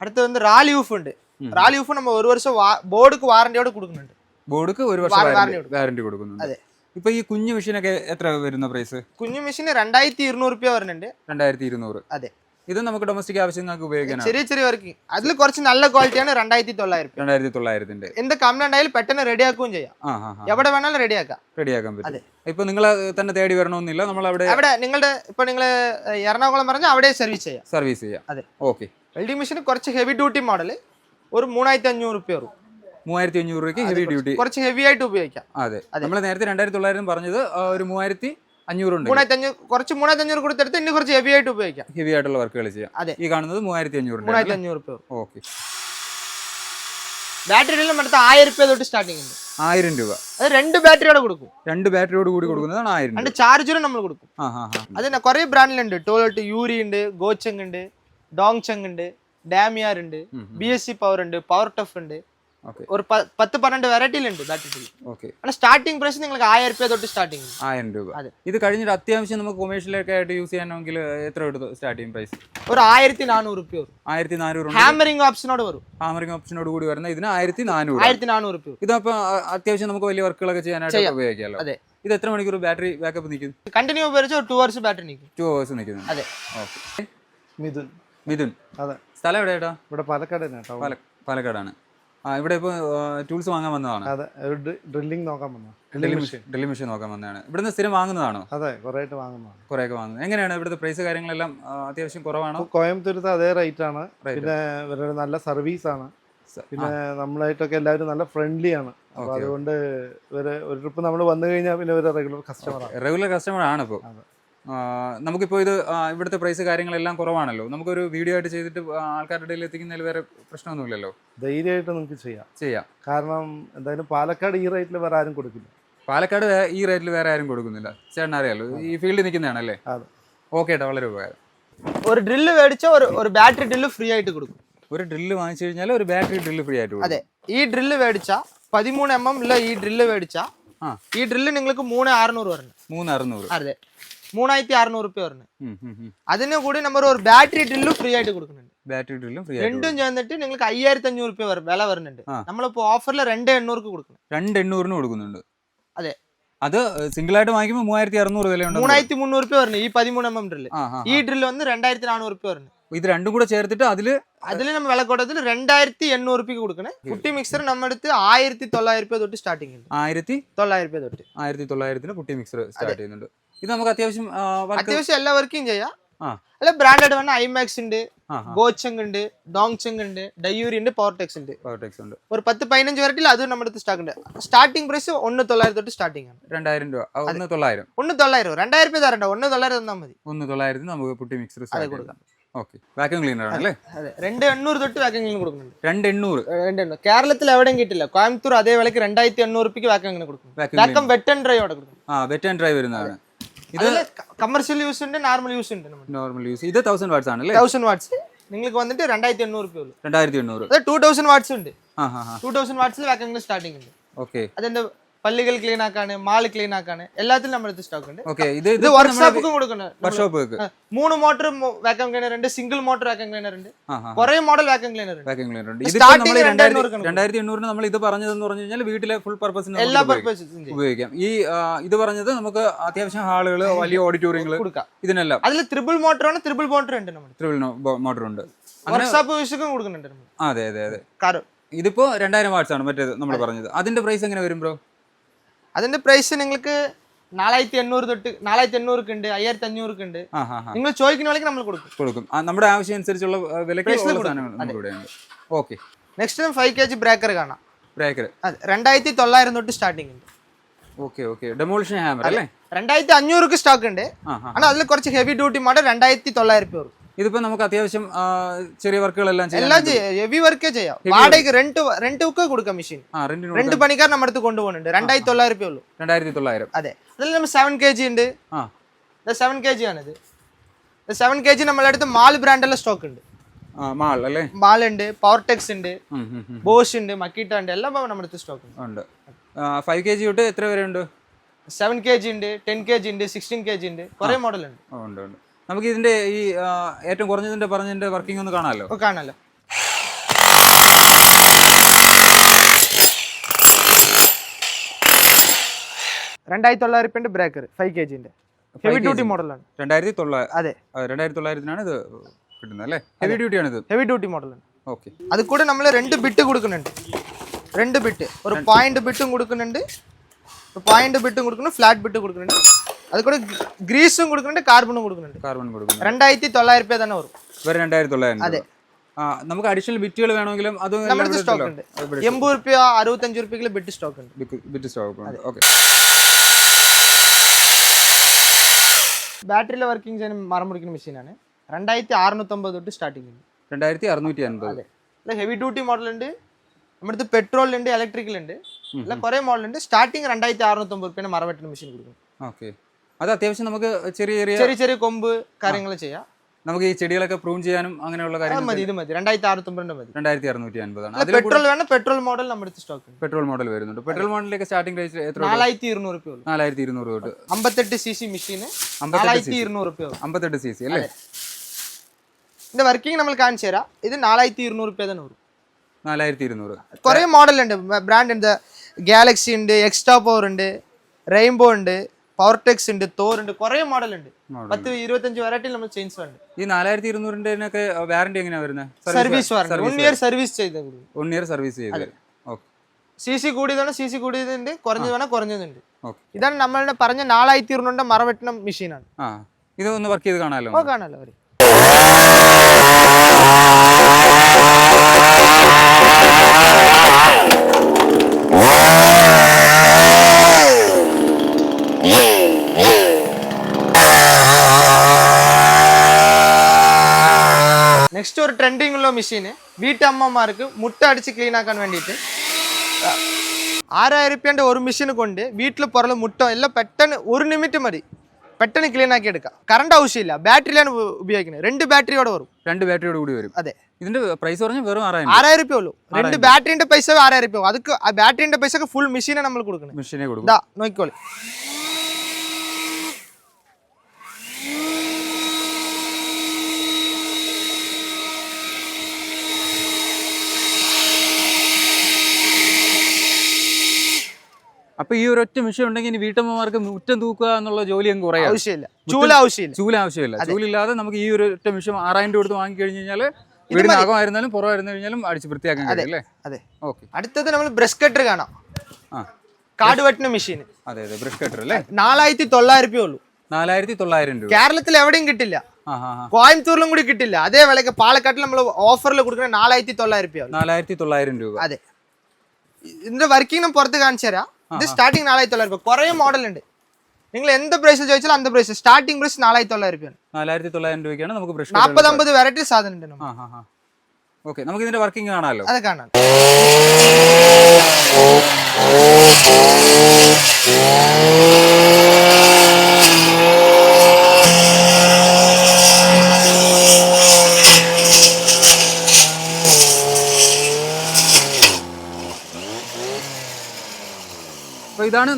അടുത്ത് വന്ന് റാലിയൂഫ് ഉണ്ട്. റാലിയൂഫ് നമ്മൾ ഒരു വർഷം ബോർഡ് വാറന്റിയോട് കൊടുക്കുന്നുണ്ട്. ബോർഡ് ഒരു വർഷം വാറന്റി കൊടുക്കുന്നുണ്ട്. അതെ. ഇപ്പൊ ഈ കുഞ്ഞു മെഷീനൊക്കെ എത്ര വരുന്ന പ്രൈസ് കുഞ്ഞു മെഷീന് രണ്ടായിരത്തി ഇരുന്നൂറ് രൂപ വരുന്നുണ്ട്. രണ്ടായിരത്തി ഇരുന്നൂറ് അതെ. ഇത് നമുക്ക് ഡൊമസ്റ്റിക് ആവശ്യങ്ങൾക്ക് ഉപയോഗിക്കാം ചെറിയ ചെറിയ വർക്ക് അതിൽ കുറച്ച് നല്ല ക്വാളിറ്റിയാണ് രണ്ടായിരത്തി തൊള്ളായിരം രണ്ടായിരത്തി തൊള്ളായിരത്തിന്റെ എന്ത് കംപ്ലൈന്റ് ആയാലും പെട്ടെന്ന് റെഡിയാക്കുകയും ചെയ്യാം. എവിടെ ആ റെഡി വേണാലും റെഡിയാക്കാം റെഡിയാക്കാൻ പറ്റും. ഇപ്പൊ നിങ്ങൾ തന്നെ തേടി വരണമെന്നില്ല. നമ്മൾ അവിടെ അവിടെ നിങ്ങളുടെ ഇപ്പൊ നിങ്ങൾ എറണാകുളം പറഞ്ഞാൽ അവിടെ സർവീസ് ചെയ്യാം. സർവീസ് ചെയ്യാം. അതെ. ഓക്കെ വെൽഡിംഗ് മെഷീൻ കുറച്ച് ഹെവി ഡ്യൂട്ടി മോഡൽ ഒരു മൂവായിരത്തി അഞ്ഞൂറ് രൂപ വരും. മൂവായിരത്തി അഞ്ഞൂറ് രൂപയ്ക്ക് ഹെവി ഡ്യൂട്ടി കുറച്ച് ഹെവി ആയിട്ട് ഉപയോഗിക്കാം. അതെ. നമ്മൾ നേരത്തെ രണ്ടായിരത്തി തൊള്ളായിരം പറഞ്ഞത് ഒരു മൂവായിരത്തി അഞ്ഞൂറുണ്ട് കുറച്ച് മൂവായിരത്തി അഞ്ഞൂറ് കൊടുത്തെടുത്ത് ഇനി കുറച്ച് ഹെവി ആയിട്ട് ഉപയോഗിക്കാം. ഹെവി ആയിട്ടുള്ള വർക്കുകൾ ചെയ്യാം. അതെ. ഈ കാണുന്നത് മൂവായിരത്തി അഞ്ഞൂറ് മൂവായിരത്തി അഞ്ഞൂറ് ഓക്കെ ബാറ്ററിയിലും അടുത്ത ആയിരം രൂപ തൊട്ട് സ്റ്റാർട്ടിംഗ് ഉണ്ട്. ആയിരം രൂപ. അത് രണ്ട് ബാറ്ററിയോട് കൊടുക്കും. രണ്ട് ബാറ്ററിയോട് കൂടി കൊടുക്കുന്നതാണ് ആയിരം രണ്ട് ചാർജറും നമ്മൾ കൊടുക്കും. അത് തന്നെ കുറെ ബ്രാൻഡിലുണ്ട് ടോയ്ലറ്റ് യൂരി ഉണ്ട് ഗോച്ചങ് ഉണ്ട് ഡോങ് ചങ് ഉണ്ട് ഡാമിയാർ ഉണ്ട്. ബി എസ് സി പവർ ഉണ്ട് പവർ ടഫ് ഉണ്ട്. ഓക്കെ ഒരു പ- പത്ത് പന്ത്രണ്ട് വെറൈറ്റിയിലുണ്ട് ബാറ്ററി ഓക്കെ ஆனால் സ്റ്റാർട്ടിംഗ് പ്രൈസ് നിങ്ങൾക്ക് ആയിരം രൂപ തൊട്ട് സ്റ്റാർട്ടിംഗ് ആയിരം രൂപ അതെ. ഇത് കഴിഞ്ഞിട്ട് അത്യാവശ്യം നമുക്ക് കൊമേഴ്ഷ്യലൊക്കെ ആയിട്ട് യൂസ് ചെയ്യാനെങ്കിൽ എത്ര എടുത്തു സ്റ്റാർട്ടിങ് പ്രൈസ് ഒരു ആയിരത്തി നാനൂറ് രൂപ വരും ആയിരത്തി നാനൂറ് ഹാമറിംഗ് ഓപ്ഷനോട് വരും ഹാമറിംഗ് ഓപ്ഷനോട് കൂടി വരുന്ന ഇതിന് ആയിരത്തി നാനൂറ് ആയിരത്തി നാനൂറ് രൂപ വരും ഇതപ്പോ ആ, അത്യാവശ്യം നമുക്ക് വലിയ വർക്കുകളൊക്കെ ചെയ്യാനായിട്ട് ചെയ്യാം. ഉപയോഗിക്കാമല്ലോ അതെ. ഇത് എത്ര മണിക്കൂർ ബാറ്ററി ബാക്കപ്പ് നിൽക്കും കണ്ടിന്യൂ ഉപയോഗിച്ച് ഒരു ടു അവേഴ്സ് ബാറ്ററി നിൽക്കും ടു അവേഴ്സ് നിൽക്കുന്നു അതെ ഓക്കെ മിഥുൻ മിഥുൻ അതെ സ്ഥലം എവിടെയാ ഇവിടെ പാലക്കാട് തന്നെ കേട്ടോ പാല പാലക്കാടാണ് ആ ഇവിടെ ഇപ്പോൾ ടൂൾസ് വാങ്ങാൻ വന്നതാണ്. അതെ ഡ്രില്ലിംഗ് നോക്കാൻ ഡ്രില്ലിംഗ് മെഷീൻ ഡ്രില്ലിംഗ് മെഷീൻ നോക്കാൻ വന്നതാണ്. ഇവിടുന്ന് സ്ഥിരം വാങ്ങുന്നതാണോ? അതെ കുറേ ആയിട്ട് വാങ്ങുന്നതാണ്. കുറേയൊക്കെ വാങ്ങുന്നത്. എങ്ങനെയാണ് ഇവിടുത്തെ പ്രൈസ് കാര്യങ്ങളെല്ലാം അത്യാവശ്യം കുറവാണോ? കോയമ്പത്തൂരത്തെ അതേ റേറ്റ് ആണ്. പിന്നെ ഇവരുടെ നല്ല സർവീസ് ആണ്. പിന്നെ നമ്മളായിട്ടൊക്കെ എല്ലാവരും നല്ല ഫ്രണ്ട്ലി ആണ്. അതുകൊണ്ട് ഇവർ ഒരു ട്രിപ്പ് നമ്മൾ വന്നു കഴിഞ്ഞാൽ പിന്നെ ഇവർ റെഗുലർ കസ്റ്റമർ റെഗുലർ കസ്റ്റമർ ആണ് ഇപ്പോൾ. നമുക്കിപ്പോൾ ഇത് ഇവിടുത്തെ പ്രൈസ് കാര്യങ്ങളെല്ലാം കുറവാണല്ലോ. നമുക്കൊരു വീഡിയോ ആയിട്ട് ചെയ്തിട്ട് ആൾക്കാരുടെ ഇടയിൽ എത്തിക്കുന്നതിൽ വേറെ പ്രശ്നമൊന്നുമില്ലല്ലോ? ധൈര്യമായിട്ട് നമുക്ക് ചെയ്യാം. ചെയ്യാം. കാരണം എന്തായാലും പാലക്കാട് ഈ റേറ്റിൽ വേറെ ആരും കൊടുക്കില്ല. പാലക്കാട് ഈ റേറ്റിൽ വേറെ ആരും കൊടുക്കുന്നില്ല. ചേട്ടൻ അറിയാലോ ഈ ഫീൽഡിൽ നിൽക്കുന്നതാണല്ലേ? അതെ. ഓക്കെ ഏട്ടാ വളരെ ഉപകാരം. ഒരു ഡ്രില്ല് മേടിച്ച ഒരു ഒരു ബാറ്ററി ഡ്രില്ല് ഫ്രീ ആയിട്ട് കൊടുക്കും. ഒരു ഡ്രില്ല് വാങ്ങിച്ചു കഴിഞ്ഞാൽ ഒരു ബാറ്ററി ഡ്രില്ല് ഫ്രീ ആയിട്ട് കൊടുക്കും. അതെ. ഈ ഡ്രില്ല് മേടിച്ച പതിമൂന്ന് എം എം ഇല്ല ഈ ഡ്രില്ല് മേടിച്ച ഈ ഡ്രില്ല് നിങ്ങൾക്ക് മൂന്ന് അറുന്നൂറ് വരണം. മൂന്ന് അറുന്നൂറ്. അതെ. മൂന്നായിരത്തി അറുന്നൂറ് രൂപ വരണം ഉം, ഉം, ഉം. അതിന് കൂടി നമ്മൾ ഒരു ബാറ്ററി ഡ്രില്ലും ഫ്രീ ആയിട്ട് കൊടുക്കുന്നുണ്ട്. ബാറ്ററി ഡ്രില്ലും ഫ്രീ രണ്ടും ചേർന്നിട്ട് നിങ്ങൾക്ക് അയ്യായിരത്തി അഞ്ഞൂറ് രൂപ വില വരുന്നുണ്ട്. നമ്മളിപ്പോ ഓഫറിൽ രണ്ട് എണ്ണൂർക്ക് കൊടുക്കുന്നു. കൊടുക്കും. രണ്ട് എണ്ണൂറിന് കൊടുക്കുന്നുണ്ട്. അതെ. അത് സിംഗിൾ ആയിട്ട് വാങ്ങിക്കുമ്പോൾ മൂവായിരത്തി അറുന്നൂറ് വിലയുണ്ട് മൂവായിരത്തി മുന്നൂറ് രൂപ വരുന്നത് ഈ പതിമൂന്ന് എം എം ഡ്രില്ല് ഈ ഡ്രില്ല് വന്ന് രണ്ടായിരത്തി നാനൂറ് രൂപ വരുന്നത് ഇത് രണ്ടും കൂടെ ചേർത്തിട്ട് അതിൽ അതിൽ നമ്മൾ വില കൊടുത്തതിൽ രണ്ടായിരത്തി എണ്ണൂറ് രൂപയ്ക്ക് കൊടുക്കണേ കുട്ടി മിക്സർ നമ്മുടെ അടുത്ത് ആയിരത്തി തൊള്ളായിരം രൂപ തൊട്ട് സ്റ്റാർട്ടിംഗ് ആയിരത്തി തൊള്ളായിരം രൂപ തൊട്ട്. ആയിരത്തി തൊള്ളായിരത്തിന് കുട്ടി മിക്സർ സ്റ്റാർട്ട് ചെയ്യുന്നുണ്ട്. ഇത് നമുക്ക് അത്യാവശ്യം അത്യാവശ്യം എല്ലാ വർക്കും ചെയ്യാം. അല്ല ബ്രാൻഡഡ് വേണം ഐമാക്സ് ഉണ്ട്. ഗോച്ചങ് ഉണ്ട് ഡോങ്ചങ് ഉണ്ട് ഡയൂരി ഉണ്ട് പവർടെക്സ് ഉണ്ട്. Powertex ഉണ്ട്. ഒരു പത്ത് പതിനഞ്ച് വെറൈറ്റിയിൽ അതും നമ്മുടെ അടുത്ത് സ്റ്റോക്ക് ഉണ്ട്. സ്റ്റാർട്ടിംഗ് പ്രൈസ് ഒന്ന് തൊള്ളായിരം തൊട്ട് സ്റ്റാർട്ടിംഗ് ആണ്. രണ്ടായിരം രൂപ. ഒന്ന് തൊള്ളായിരം. ഒന്ന് തൊള്ളായിരം രണ്ടായിരം രൂപ തരണ്ട. ഒന്ന് തൊള്ളായിരം തന്നാൽ മതി. ഒന്ന് തൊള്ളായിരത്തിന് നമുക്ക് പുട്ടി മിക്സർ കൊടുക്കാം. ഓക്കെ വാക്യൂം ക്ലീനർ ആണ് അല്ലേ? അതെ രണ്ട് എണ്ണൂറ് തൊട്ട് വാക്കങ്ങനെ കൊടുക്കുന്നുണ്ട്. രണ്ട് എണ്ണൂറ്. രണ്ട് എണ്ണൂറ്. കേരളത്തിൽ എവിടെയും കിട്ടില്ല. കോയമ്പത്തൂർ അതേ വിലക്ക് രണ്ടായിരത്തി എണ്ണൂറ് രൂപയ്ക്ക് ക്ലീനർ കൊടുക്കും vacuum vacuum wet and dry അവിടെ കൊടുക്കും ആ വെറ്റ് ആൻഡ് ഡ്രൈ വരുന്നതാണ്. ഇത് കമേഴ്ഷ്യൽ യൂസ് ഉണ്ട് നോർമൽ യൂസ് ഉണ്ട് നോർമൽ യൂസ് ഇത് തൗസൻഡ് വാട്ട്സ് ആണ് അല്ലേ തൗസൻഡ് വാട്ട്സ് നിങ്ങൾക്ക് വന്നിട്ട് രണ്ടായിരത്തി എണ്ണൂറ് രൂപ രണ്ടായിരത്തി എണ്ണൂറ് അത് ടൂ തൗസൻഡ് വാട്ട്സ് ഉണ്ട് ടൂ തൗസൻഡ് വാട്ട്സിൽ വാക്കിംഗ് സ്റ്റാർട്ടിംഗ് ഉണ്ട്. ഓക്കെ അതിന്റെ പള്ളികൾ ക്ലീൻ ആക്കാണ് മാൾ ക്ലീൻ ആക്കാണ് എല്ലാത്തിലും നമ്മുടെ അടുത്ത് സ്റ്റോക്ക് ഉണ്ട്. ഓക്കെ ഇത് ഇത് വർക്ക്ഷോപ്പുക്കും കൊടുക്കണം വർക്ക്ഷോപ്പ് മൂന്ന് മോട്ടർ വാക്വം ക്ലീനർ ഉണ്ട് സിംഗിൾ മോട്ടർ വാക്കം ക്ലീനർ ഉണ്ട്. കുറേ മോഡൽ വാക്വം ക്ലീനർ ഉണ്ട്. വാക്യൂം ക്ലീനർ ഉണ്ട്. ഇത് നമ്മൾ രണ്ടായിരത്തി രണ്ടായിരത്തി എണ്ണൂറ് രണ്ടായിരത്തി എണ്ണൂറിന് നമ്മൾ ഇത് പറഞ്ഞതെന്ന് പറഞ്ഞു കഴിഞ്ഞാൽ വീട്ടിലെ ഫുൾ പർപ്പസിന് എല്ലാ പർപ്പസും ചെയ്യും. ഉപയോഗിക്കാം. ഈ ഇത് പറഞ്ഞത് നമുക്ക് അത്യാവശ്യം ഹാളുകൾ വലിയ ഓഡിറ്റോറിയങ്ങൾ കൊടുക്കാം. ഇതിനെല്ലാം. അതിൽ ത്രിബിൾ മോട്ടർ ആണ് ത്രിബിൾ മോട്ടർ ഉണ്ട് നമ്മുടെ. ത്രിബിൾ മോട്ടർ ഉണ്ട്. വർക്ക്ഷോപ്പ് വിഷയം കൊടുക്കുന്നുണ്ട് നമ്മൾ അതെ അതെ അതെ. ഇതിപ്പോ രണ്ടായിരം വാട്സ് ആണ് മറ്റേത് നമ്മൾ പറഞ്ഞത്. അതിന്റെ പ്രൈസ് എങ്ങനെ വരും ബ്രോ അതിന്റെ പ്രൈസ് നിങ്ങൾക്ക് നാലായിരത്തി എണ്ണൂറ് തൊട്ട് നാലായിരത്തി എണ്ണൂറ് ഉണ്ട് അയ്യായിരത്തി അഞ്ഞൂറ് ഉണ്ട് നിങ്ങൾ ചോദിക്കുന്ന വിലക്ക് നമ്മൾ കൊടുക്കും. കൊടുക്കും. നമ്മുടെ ആവശ്യം അനുസരിച്ചുള്ള വിലക്ക് okay next five K G breaker കാണാം. ബ്രേക്കർ രണ്ടായിരത്തി തൊള്ളായിരം തൊട്ട് സ്റ്റാർട്ടിംഗ് ഉണ്ട്. ഓക്കെ ഓക്കെ ഡെമോളിഷൻ ഹാമർ അല്ലേ? രണ്ടായിരത്തി അഞ്ഞൂറ് സ്റ്റോക്ക് ഉണ്ട് ആണ് അതിൽ കുറച്ച് ഹെവി ഡ്യൂട്ടി മാഡം രണ്ടായിരത്തി തൊള്ളായിരം രൂപ ഇതിപ്പോ നമുക്ക് അത്യാവശ്യം ചെറിയ വർക്കുകളെല്ലാം എല്ലാം ഹെവി വർക്കേ ചെയ്യാം. വാടകയ്ക്ക് റെന്റ് റെന്റ് ഒക്കെ കൊടുക്കാം മെഷീൻ രണ്ട് പണിക്കാർ നമ്മുടെ അടുത്ത് കൊണ്ടുപോകുന്നുണ്ട്. രണ്ടായിരത്തി തൊള്ളായിരം രൂപ ഉള്ളൂ. രണ്ടായിരത്തി തൊള്ളായിരം അതെ. അതിൽ നമ്മൾ സെവൻ കെ ജി ഉണ്ട് സെവൻ കെ ജി ആണിത്. സെവൻ കെ ജി നമ്മളെ അടുത്ത് മാൾ ബ്രാൻഡെല്ലാം സ്റ്റോക്ക് ഉണ്ട്. മാൾ അല്ലേ? മാൾ ഉണ്ട് പവർടെക്സ് ഉണ്ട്. ബോഷ് ഉണ്ട് മക്കീട്ട ഉണ്ട് എല്ലാം നമ്മുടെ അടുത്ത് സ്റ്റോക്ക് ഉണ്ട്. ഫൈവ് കെ ജി തൊട്ട് എത്ര വരെ ഉണ്ട്? സെവൻ കെ ജി ഉണ്ട് ടെൻ കെ ജി ഉണ്ട് സിക്സ്റ്റീൻ കെ ജി ഉണ്ട് കുറെ മോഡൽ ഉണ്ട്. ഉണ്ട് ഉണ്ട്. നമുക്ക് ഇതിന്റെ ഈ ഏറ്റവും കുറഞ്ഞതിന്റെ പറഞ്ഞതിന്റെ വർക്കിംഗ് ഒന്ന് കാണാമല്ലോ. ഒക്കെ കാണാലോ. രണ്ടായിരത്തി തൊള്ളായിരം ബ്രേക്കർ ഫൈവ് കെ ജിന്റെ ഹെവി ഡ്യൂട്ടി മോഡലാണ് രണ്ടായിരത്തി തൊള്ളായിരം അതെ. രണ്ടായിരത്തി തൊള്ളായിരത്തിനാണ് ഇത് കിട്ടുന്നത് അല്ലേ? ഹെവി ഡ്യൂട്ടി ആണ് ഇത്. ഹെവി ഡ്യൂട്ടി മോഡലാണ് ഓക്കെ അത് കൂടെ നമ്മൾ രണ്ട് ബിറ്റ് കൊടുക്കുന്നുണ്ട്. രണ്ട് ബിറ്റ് ഒരു പോയിന്റ് ബിറ്റും കൊടുക്കുന്നുണ്ട്. പോയിന്റ് ബിറ്റും കൊടുക്കുന്നുണ്ട് ഫ്ലാറ്റ് ബിറ്റ് കൊടുക്കുന്നുണ്ട്. അത് കൂടെ ഗ്രീസും കൊടുക്കുന്നുണ്ട് കാർബണും കൊടുക്കുന്നുണ്ട്. കാർബൺ കൊടുക്കുന്നു രണ്ടായിരത്തി തൊള്ളായിരം രൂപ തന്നെ വരും. വെറും രണ്ടായിരത്തി തൊള്ളായിരം അതെ. ആ നമുക്ക് അഡീഷണൽ ബിറ്റുകൾ വേണമെങ്കിലും അത് നമ്മുടെ സ്റ്റോക്ക് ഉണ്ട്. എൺപത് റുപ്യ അറുപത്തഞ്ച് റുപ്യക്ക് ബിറ്റ് സ്റ്റോക്ക് ഉണ്ട്. ബിറ്റ് സ്റ്റോക്ക് ഉണ്ട്. ഓക്കെ ബാറ്ററിയിലെ വർക്കിംഗ് ചെയ്യാൻ മരം മുറിക്കുന്ന മെഷീനാണ് രണ്ടായിരത്തി അറുന്നൂറ്റമ്പത് തൊട്ട് സ്റ്റാർട്ടിംഗ് ഉണ്ട്. രണ്ടായിരത്തി അറുന്നൂറ്റി അൻപത് അല്ല ഹെവി ഡ്യൂട്ടി മോഡൽ ഉണ്ട്. നമ്മുടെ അടുത്ത് പെട്രോൾ ഉണ്ട് ഇലക്ട്രിക്കൽ ഉണ്ട്. അല്ല കുറെ മോഡൽ ഉണ്ട് സ്റ്റാർട്ടിങ് രണ്ടായിരത്തി അറുന്നൂറ്റമ്പത് റുപ്യാണ് മരം വെട്ടുന്ന മെഷീൻ കൊടുക്കും. ഓക്കെ. അത് അത്യാവശ്യം നമുക്ക് ചെറിയ ചെറിയ ചെറിയ ചെറിയ കൊമ്പ് കാര്യങ്ങൾ ചെയ്യാം. നമുക്ക് ഈ ചെടികളൊക്കെ പ്രൂവ് ചെയ്യാനും അങ്ങനെയുള്ള കാര്യങ്ങൾ മതി ഇത് മതി. രണ്ടായിരത്തി അറുന്നൂറ്റമ്പതിന്റെ മതി രണ്ടായിരത്തി അറുന്നൂറ്റി അൻപതാണ് പെട്രോൾ വേണം. പെട്രോൾ മോഡൽ നമ്മുടെ സ്റ്റോക്ക് പെട്രോൾ മോഡൽ വരുന്നുണ്ട്. പെട്രോൾ മോഡലിലേക്ക് സ്റ്റാർട്ടിംഗ് റേറ്റ് എത്ര? നാലായിരത്തി ഇരുന്നൂറ് രൂപ നാലായിരത്തി ഇരുന്നൂറ് തൊട്ട്. അമ്പത്തെട്ട് സി സി മെഷീന് നാലായിരത്തി ഇരുന്നൂറ് രൂപ അമ്പത്തെട്ട് സി സി അല്ലേ ഇതിന്റെ വർക്കിംഗ് നമ്മൾ കാണിച്ചു തരാം ഇത് നാലായിരത്തി ഇരുന്നൂറ് രൂപ തന്നെ വരും. നാലായിരത്തി ഇരുന്നൂറ് കുറെ മോഡൽ ഉണ്ട് ബ്രാൻഡ് ഉണ്ട് ഗാലക്സി ഉണ്ട് എക്സ്ട്രാ പവർ ഉണ്ട് റെയിൻബോ ഉണ്ട് പവർ ടെക്സ് ഉണ്ട് തോർ ഉണ്ട് കുറേ മോഡൽ ഉണ്ട്. പത്ത് ഇരുപത്തഞ്ച് വെറൈറ്റി നമ്മൾ ചെയിൻസ് ഉണ്ട്. ഈ നാലായിരത്തി ഇരുന്നൂറിന്റെ വാറന്റി എങ്ങനെയാ വരുന്നത്? Service warranty one year service ചെയ്ത വൺ ഇയർ സർവീസ് ചെയ്ത്. സി സി കൂടിയതാണ് സി സി കൂടിയതുണ്ട് കുറഞ്ഞത് വേണം കുറഞ്ഞതുണ്ട് ഇതാണ് നമ്മൾ പറഞ്ഞ നാലായിരത്തി ഇരുന്നൂറിന്റെ മറവെട്ടണ മെഷീനാണ് ഇത് ഒന്ന് വർക്ക് ചെയ്ത് കാണാമല്ലോ കാണാലോ കാണാലോ നെക്സ്റ്റ് ഒരു ട്രെൻഡിങ് ഉള്ള മെഷീന് വീട്ടമ്മമാർക്ക് മുട്ട അടിച്ച് ക്ലീൻ ആക്കാൻ വേണ്ടിയിട്ട്. ആറായിരം റുപ്യേന്റെ ഒരു മെഷീൻ കൊണ്ട് വീട്ടിൽ പുറത്ത് മുട്ട എല്ലാം പെട്ടെന്ന് ഒരു നിമിറ്റ് മതി. പെട്ടെന്ന് ക്ലീൻ ആക്കി എടുക്കാം. കറണ്ട് ആവശ്യമില്ല. ബാറ്ററിയിലാണ് ഉപ- ഉപയോഗിക്കുന്നത്. രണ്ട് ബാറ്ററിയോടെ വരും. രണ്ട് ബാറ്ററിയോട് കൂടി വരും. അതെ. ഇതിന്റെ പ്രൈസ് പറഞ്ഞ വെറും ആറായിരം ആറായിരം റുപ്യ ഉള്ളൂ. രണ്ട് ബാറ്ററിന്റെ പൈസ ആറായിരം റുപ്യ അതൊക്കെ ആ ബാറ്ററിന്റെ ഒക്കെ ഫുൾ മെഷീനെ നമ്മൾ കൊടുക്കുന്നത് മെഷീനെ കൊടുക്കും. നോക്കിക്കോളി. അപ്പൊ ഈ ഒരു ഒറ്റ മെഷീൻ ഉണ്ടെങ്കിൽ ഇനി വീട്ടമ്മമാർക്ക് മുറ്റം തൂക്കുക എന്നുള്ള ജോലി അങ്ങ് കുറയാം. ആവശ്യമില്ല. ചൂല ആവശ്യമില്ല. ചൂല ആവശ്യമില്ല. ചൂലില്ലാതെ നമുക്ക് ഈ ഒരു ഒറ്റ മെഷീൻ ആറായിരം രൂപ കൊടുത്ത് വാങ്ങി കഴിഞ്ഞു കഴിഞ്ഞാൽ വീടിന് അകമായിരുന്നാലും പുറമായിരുന്നു കഴിഞ്ഞാലും അടിച്ച് വൃത്തിയാക്കാൻ കഴിയും അല്ലേ? അതെ. ഓക്കെ. അടുത്തത് നമ്മൾ ബ്രഷ് കട്ടർ കാണാം. ആ. കാട് വെട്ടുന്ന മെഷീൻ. അതെ അതെ. ബ്രഷ് കട്ടർ അല്ലേ? നാലായിരത്തി തൊള്ളായിരം രൂപ ഉള്ളൂ. നാലായിരത്തി തൊള്ളായിരം രൂപ. കേരളത്തിൽ എവിടെയും കിട്ടില്ല. കോയമ്പത്തൂരിലും കൂടി കിട്ടില്ല. അതേ വിലക്ക് പാലക്കാട്ടിൽ നമ്മൾ ഓഫറിൽ കൊടുക്കുന്ന നാലായിരത്തി തൊള്ളായിരം രൂപ നാലായിരത്തി തൊള്ളായിരം രൂപ. അതെ. ഇതിന്റെ വർക്കിംഗ് പുറത്ത് കാണിച്ചു തരാം. ഇത് സ്റ്റാർട്ടിങ് നാലായിരത്തി തൊള്ളായിരം രൂപ. കുറേ മോഡൽ ഉണ്ട് നിങ്ങൾ എന്ത് പ്രൈസ് ചോദിച്ചാലും അന്ത പ്രൈസ് സ്റ്റാർട്ടിംഗ് പ്രൈസ് നാലായിരത്തി തൊള്ളായിരം രൂപയാണ്. നാലായിരത്തി തൊള്ളായിരം രൂപയ്ക്കാണ് നമുക്ക് ബ്രഷ് നാൽപ്പത് അമ്പത് വെറൈറ്റി സാധനം ഉണ്ട് ഓക്കെ നമുക്ക് ഇതിന്റെ വർക്കിംഗ് കാണാമല്ലോ. അത് കാണാം.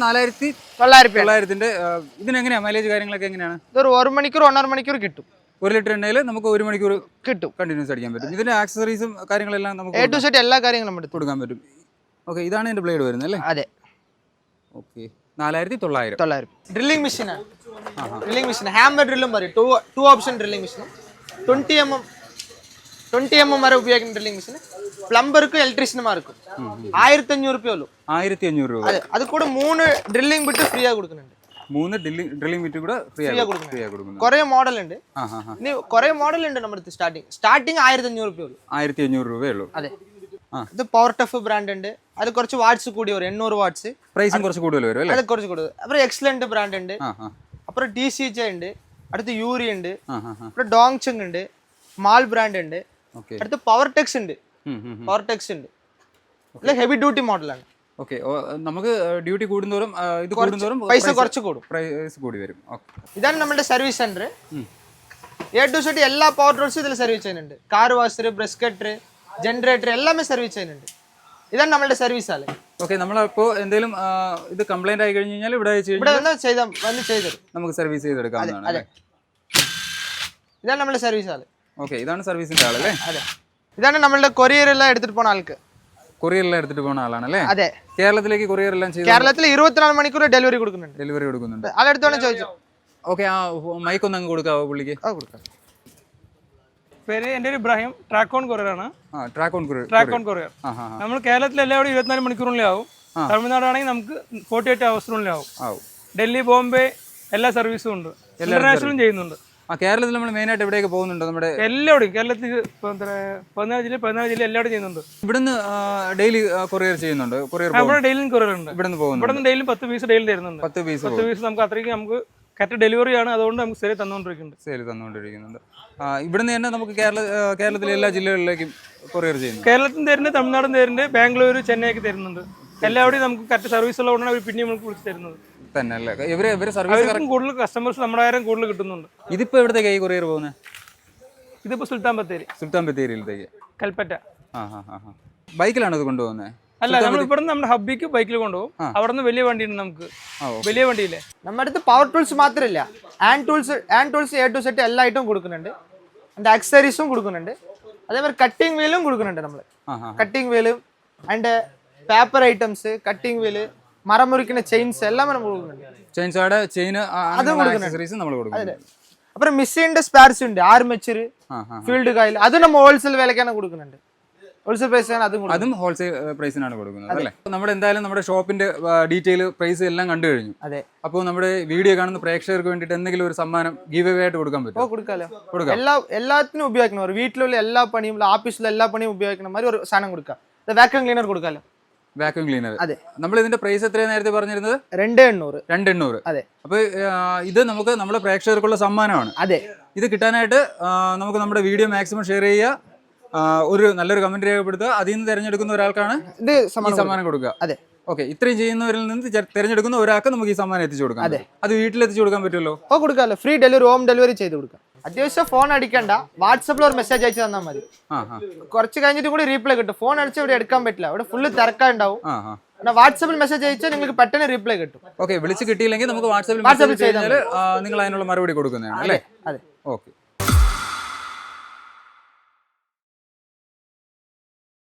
നാലായിരത്തി തൊള്ളായിരം തൊള്ളായിരത്തിന്റെ ഇതിനെങ്ങനെയാ മൈലേജ് കാര്യങ്ങളൊക്കെ എങ്ങനെയാണ്? ഇതൊരു ഒരു മണിക്കൂർ ഒന്നര മണിക്കൂർ കിട്ടും. ഒരു ലിറ്റർ എണ്ണയിൽ നമുക്ക് ഒരു മണിക്കൂർ കിട്ടും. കണ്ടിന്യൂസ് അടിക്കാൻ പറ്റും. ഇതിന്റെ ആക്സസറീസും കാര്യങ്ങളെല്ലാം എ നമുക്ക് ടു സെറ്റ് എല്ലാ കാര്യങ്ങളും നമ്മൾ കൊടുക്കാൻ പറ്റും. ഓക്കെ ഇതാണ് ഇതിന്റെ ബ്ലേഡ് വരുന്നത് അല്ലേ? അതെ. ഓക്കെ നാലായിരത്തി തൊള്ളായിരം. തൊള്ളായിരം. ഡ്രില്ലിംഗ് മെഷീനാണ് ഡ്രില്ലിംഗ് മെഷീൻ ഹാമർ ഡ്രില്ലും പറയും. ടു ടു ഓപ്ഷൻ ഡ്രില്ലിംഗ് മെഷീനും twenty M M twenty M M വരെ ഉപയോഗിക്കുന്ന ഡ്രില്ലിംഗ് മെഷീൻ പ്ലംബർക്കും ഇലക്ട്രീഷ്യന്മാർക്കും ആയിരത്തി അഞ്ഞൂറ് രൂപ ഉള്ളൂ ആയിരത്തി അഞ്ഞൂറ് രൂപ. അത് കൂടെ മൂന്ന് ഡ്രില്ലിംഗ് ബിറ്റ് ഫ്രീ ആയി കൊടുക്കുന്നുണ്ട്. മൂന്ന് ഡ്രില്ലിംഗ് ഡ്രില്ലിംഗ് ബിറ്റ് കൂടെ ഫ്രീ ആയി കൊടുക്കുന്നു കുറെ മോഡൽ ഉണ്ട്. ഇനി കുറെ മോഡൽ ഉണ്ട് നമ്മുടെ അടുത്ത് സ്റ്റാർട്ടിങ് സ്റ്റാർട്ടിങ് ആയിരത്തി അഞ്ഞൂറ് രൂപ ഉള്ളൂ ആയിരത്തി അഞ്ഞൂറ് രൂപയേ ഉള്ളൂ. അതെ. ഇത് പവർ ടഫ് ബ്രാൻഡ് ഉണ്ട്. അത് കുറച്ച് വാട്ട്സ് കൂടി വരും എണ്ണൂറ് വാട്ട്സ് പ്രൈസും കുറച്ച് കൂടുതൽ വരും അത് കുറച്ച് കൂടുതൽ അപ്പുറം എക്സലന്റ് ബ്രാൻഡ് ഉണ്ട്. അപ്പുറം ഡി സി ജെ ഉണ്ട്. അടുത്ത് യൂറി ഉണ്ട്. ഡോങ്ചങ് ഉണ്ട്. മാൾ ബ്രാൻഡ് ഉണ്ട്. അടുത്ത് പവർ ടെക്സ് ഉണ്ട്. പവർ ടെക്സ് ഉണ്ട്. ഇല്ല ഹെവി ഡ്യൂട്ടി മോഡലാണ് ഓക്കെ നമുക്ക് ഡ്യൂട്ടി കൂടുന്തോറും ഇത് കൂടുന്തോറും പൈസ കുറച്ച് കൂടും. പ്രൈസ് കൂടി വരും. ഇതാണ് നമ്മുടെ service center A to set എല്ലാ പവർ ടൂൾസും ഇതിൽ സർവീസ് ചെയ്യുന്നുണ്ട്. Car washer brush cutter generator എല്ലാമേ service ചെയ്യുന്നുണ്ട്. ഇതാണ് നമ്മളുടെ സർവീസ് ആൾ. ഓക്കെ നമ്മളിപ്പോൾ എന്തെങ്കിലും ഇത് കംപ്ലൈന്റ് ആയി കഴിഞ്ഞ് കഴിഞ്ഞാൽ ഇവിടെ ഇവിടെ കഴിഞ്ഞാൽ വന്ന് ചെയ്ത നമുക്ക് സർവീസ് ചെയ്തെടുക്കാം അല്ലേ? ഇതാണ് നമ്മുടെ സർവീസ് ആൾ. ഓക്കെ ഇതാണ് സർവീസിന്റെ ആളല്ലേ അതെ. ഇതാണ് നമ്മളുടെ കൊറിയർ എല്ലാം എടുത്തിട്ട് പോണ ആൾക്ക്. കൊറിയർ എല്ലാം എടുത്തിട്ട് പോണ ആളാണല്ലേ അതെ. കേരളത്തിലേക്ക് കൊറിയർ എല്ലാം ചെയ്തു കേരളത്തിൽ ഇരുപത്തിനാല് മണിക്കൂർ ഡെലിവറി കൊടുക്കുന്നുണ്ട്. ഡെലിവറി കൊടുക്കുന്നുണ്ട്. വേണം ചോദിച്ചു. ഓക്കെ ആ മൈക്ക് ഒന്ന് അങ്ങ് കൊടുക്കാവോ പുള്ളിക്ക്. ആ കൊടുക്കാം. പേര് എന്റെ ഒരു ഇബ്രാഹിം. ട്രാക്ക് ഓൺ കൊറിയർ ആണ്. ആ Trackon courier Trackon courier. നമ്മൾ കേരളത്തിൽ എല്ലാവരും ഇരുപത്തിനാല് മണിക്കൂറിനുള്ളിൽ ആവും. തമിഴ്നാട് ആണെങ്കിൽ നമുക്ക് ഫോർട്ടി എയ്റ്റ് അവേഴ്സിനുള്ളിൽ ആവും. ആവും. ഡൽഹി ബോംബെ എല്ലാ സർവീസും ഉണ്ട്. ഇന്റർനാഷണലും ചെയ്യുന്നുണ്ട്. ആ കേരളത്തിൽ നമ്മൾ മെയിനായിട്ട് എവിടെയൊക്കെ പോകുന്നുണ്ട് നമ്മുടെ എല്ലാവരും കേരളത്തിൽ പതിനാല് ജില്ല പതിനാല് ജില്ല എല്ലാവരും ചെയ്യുന്നുണ്ട്. ഇവിടുന്ന് ഡെയിലി കൊറിയർ ചെയ്യുന്നുണ്ട്. കൊറിയർ ഇവിടെ ഡെയിലി കൊറിയർ ഉണ്ട് ഇവിടുന്ന് പോകുന്നു ഇവിടുന്ന് ഡെയിലി പത്ത് പീസ് ഡെയിലി തരുന്നുണ്ട്. പത്ത് പീസ് പത്ത് പീസ് നമുക്ക് അത്രയ്ക്ക് നമുക്ക് കറക്റ്റ് ഡെലിവറി ആണ്. അതുകൊണ്ട് നമുക്ക് ശരി തന്നുകൊണ്ടിരിക്കുന്നുണ്ട്. സെയിൽ തന്നുകൊണ്ടിരിക്കുന്നുണ്ട്. ഇവിടുന്ന് തന്നെ നമുക്ക് കേരള കേരളത്തിലെ എല്ലാ ജില്ലകളിലേക്കും കൊറിയർ ചെയ്യുന്നു. കേരളത്തിൽ തരുന്നുണ്ട് തമിഴ്നാടും തരുന്നുണ്ട് ബാംഗ്ലൂർ ചെന്നൈക്ക് തരുന്നുണ്ട്. എല്ലാവരുടെയും നമുക്ക് കറക്റ്റ് സർവീസ് ഉള്ളതുകൊണ്ടാണ് അവർ പിന്നെയും നമുക്ക് വിളിച്ച് തരുന്നത്. തന്നെ അല്ലേ ഇവർ ഇവർ സർവീസ് കൂടുതൽ കസ്റ്റമേഴ്സ് നമ്മുടെ കൂടുതൽ കിട്ടുന്നുണ്ട്. ഇതിപ്പോ എവിടത്തേക്ക് ഈ കൊറിയർ പോകുന്നത് ഇതിപ്പോ സുൽത്താൻ ബത്തേരി. സുൽത്താൻ ബത്തേരിയിലത്തേക്ക്. കൽപ്പറ്റ. ആ ആ ആ ബൈക്കിലാണോ ഇത് കൊണ്ടുപോകുന്നത് അല്ല നമ്മൾ ഇവിടെ നിന്ന് നമ്മുടെ ഹബ്ബിക്ക് ബൈക്കിൽ കൊണ്ടുപോകും. അവിടെ നിന്ന് വലിയ വണ്ടിയുണ്ട് നമുക്ക്. വലിയ വണ്ടിയില്ലേ? നമ്മുടെ അടുത്ത് പവർ ടൂൾസ് മാത്രമല്ല. And tools and tools A to set എല്ലാ ഐറ്റവും കൊടുക്കുന്നുണ്ട്. അതിന്റെ അക്സറീസും കൊടുക്കുന്നുണ്ട്. അതേമാതിരി കട്ടിംഗ് വീലും കൊടുക്കുന്നുണ്ട് നമ്മൾ cutting വീലും and paper items cutting wheel മരം മുറിക്കുന്ന ചെയിൻസ് എല്ലാം നമ്മൾ കൊടുക്കുന്നുണ്ട്. ചെയിൻസോടെ ചെയിൻ നമ്മൾ അപ്പുറം മിസ്സിന്റെ സ്പാർസ് ഉണ്ട്. ആറ് മെച്ചർ ഫീൽഡ് കായിൽ അത് നമ്മൾ ഹോൾസെയിൽ വിലക്കാണ് കൊടുക്കുന്നുണ്ട്. ഹോൾസെയിൽ പ്രൈസാണ് അതും അതും ഹോൾസെയിൽ പ്രൈസിനാണ് കൊടുക്കുന്നത് അല്ലേ? നമ്മുടെ എന്തായാലും നമ്മുടെ ഷോപ്പിന്റെ ഡീറ്റെയിൽ പ്രൈസ് എല്ലാം കണ്ടു കഴിഞ്ഞു. അതെ. അപ്പോൾ നമ്മുടെ വീഡിയോ കാണുന്ന പ്രേക്ഷകർക്ക് വേണ്ടിയിട്ട് എന്തെങ്കിലും ഒരു സമ്മാനം ഗീവ് അവേ ആയിട്ട് കൊടുക്കാൻ പറ്റും കൊടുക്കാലോ. കൊടുക്കാം. എല്ലാ എല്ലാത്തിനും ഉപയോഗിക്കണം വീട്ടിലുള്ള എല്ലാ പണിയും ഓഫീസിലെ എല്ലാ പണിയും ഉപയോഗിക്കണ മാതിരി ഒരു സാധനം കൊടുക്കാം. വാക്യൂം ക്ലീനർ കൊടുക്കാലോ. വാക്യൂം ക്ലീനർ അതെ. നമ്മൾ ഇതിന്റെ പ്രൈസ് എത്രയാണ് നേരത്തെ പറഞ്ഞിരുന്നത്? രണ്ട് എണ്ണൂറ്. രണ്ട് എണ്ണൂറ് അതെ. അപ്പൊ ഇത് നമുക്ക് നമ്മുടെ പ്രേക്ഷകർക്കുള്ള സമ്മാനമാണ്. അതെ. ഇത് കിട്ടാനായിട്ട് നമുക്ക് നമ്മുടെ വീഡിയോ മാക്സിമം ഷെയർ ചെയ്യുക. ഒരു നല്ലൊരു കമന്റ് രേഖപ്പെടുത്തുക. അതിൽ നിന്ന് തിരഞ്ഞെടുക്കുന്ന ഒരാൾക്കാണ് ഇത് സമ്മാനം കൊടുക്കുക. അതെ. ഓക്കെ ഇത്രയും ചെയ്യുന്നവരിൽ നിന്ന് തിരഞ്ഞെടുക്കുന്ന ഒരാൾക്ക് നമുക്ക് ഈ സമ്മാനം എത്തിച്ചു കൊടുക്കാം. അതെ. അത് വീട്ടിൽ എത്തിച്ചു കൊടുക്കാൻ പറ്റുമല്ലോ? ഓ കൊടുക്കാമല്ലോ. ഫ്രീ ഡെലിവറി ഹോം ഡെലിവറി ചെയ്ത് കൊടുക്കാം. അത്യാവശ്യം ഫോൺ അടിക്കണ്ട. വാട്സപ്പിൽ ഒരു മെസ്സേജ് അയച്ചു തന്നാൽ മതി. കുറച്ച് കഴിഞ്ഞിട്ട് കൂടി റീപ്ലൈ കിട്ടും. ഫോൺ അടിച്ച് ഇവിടെ എടുക്കാൻ പറ്റില്ല. ഇവിടെ ഫുള്ള് തിരക്കാണ്ടാവും വാട്സപ്പിൽ മെസ്സേജ് അയച്ചാൽ നിങ്ങൾക്ക് പെട്ടെന്ന് റീപ്ലൈ കിട്ടും. ഓക്കെ വിളിച്ച് കിട്ടിയില്ലെങ്കിൽ നമുക്ക് വാട്സപ്പിൽ വാട്സപ്പിൽ മെസ്സേജ് നിങ്ങൾ അതിനുള്ള മറുപടി കൊടുക്കുന്നതാണ് അല്ലേ? അതെ ഓക്കെ